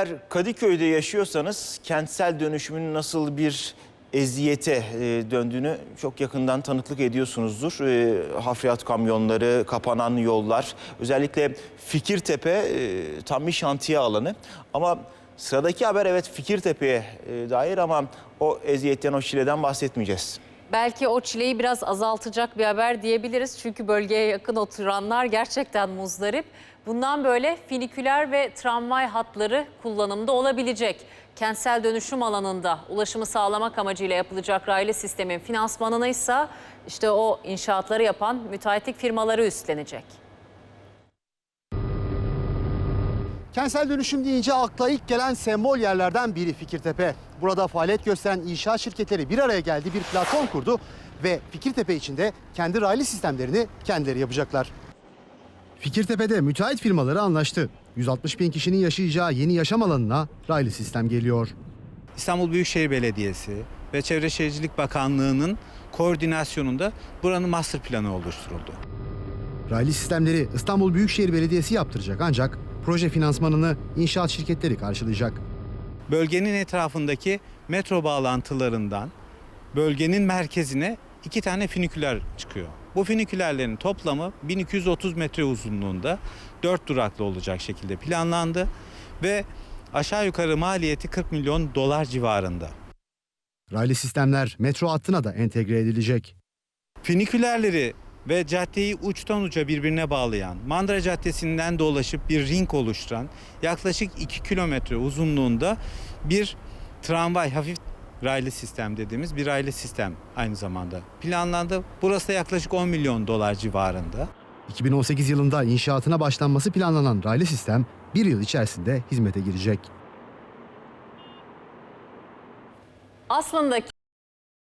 Eğer Kadıköy'de yaşıyorsanız kentsel dönüşümün nasıl bir eziyete e, döndüğünü çok yakından tanıklık ediyorsunuzdur. E, hafriyat kamyonları, kapanan yollar, özellikle Fikirtepe e, tam bir şantiye alanı. Ama sıradaki haber evet Fikirtepe'ye e, dair ama o eziyetten, o çileden bahsetmeyeceğiz. Belki o çileyi biraz azaltacak bir haber diyebiliriz. Çünkü bölgeye yakın oturanlar gerçekten muzdarip. Bundan böyle finiküler ve tramvay hatları kullanımda olabilecek. Kentsel dönüşüm alanında ulaşımı sağlamak amacıyla yapılacak raylı sistemin finansmanını ise işte o inşaatları yapan müteahhitlik firmaları üstlenecek. Kentsel dönüşüm deyince akla ilk gelen sembol yerlerden biri Fikirtepe. Burada faaliyet gösteren inşaat şirketleri bir araya geldi, bir platform kurdu ve Fikirtepe içinde kendi raylı sistemlerini kendileri yapacaklar. Fikirtepe'de müteahhit firmaları anlaştı. 160 bin kişinin yaşayacağı yeni yaşam alanına raylı sistem geliyor. İstanbul Büyükşehir Belediyesi ve Çevre Şehircilik Bakanlığı'nın koordinasyonunda buranın master planı oluşturuldu. Raylı sistemleri İstanbul Büyükşehir Belediyesi yaptıracak ancak proje finansmanını inşaat şirketleri karşılayacak. Bölgenin etrafındaki metro bağlantılarından bölgenin merkezine iki tane finiküler çıkıyor. Bu finikülerlerin toplamı 1230 metre uzunluğunda 4 duraklı olacak şekilde planlandı ve aşağı yukarı maliyeti 40 milyon dolar civarında. Raylı sistemler metro hattına da entegre edilecek. Finikülerleri ve caddeyi uçtan uca birbirine bağlayan, Mandıra Caddesi'nden dolaşıp bir ring oluşturan yaklaşık 2 kilometre uzunluğunda bir tramvay hafif raylı sistem dediğimiz bir raylı sistem aynı zamanda planlandı. Burası da yaklaşık 10 milyon dolar civarında. 2018 yılında inşaatına başlanması planlanan raylı sistem bir yıl içerisinde hizmete girecek. Aslında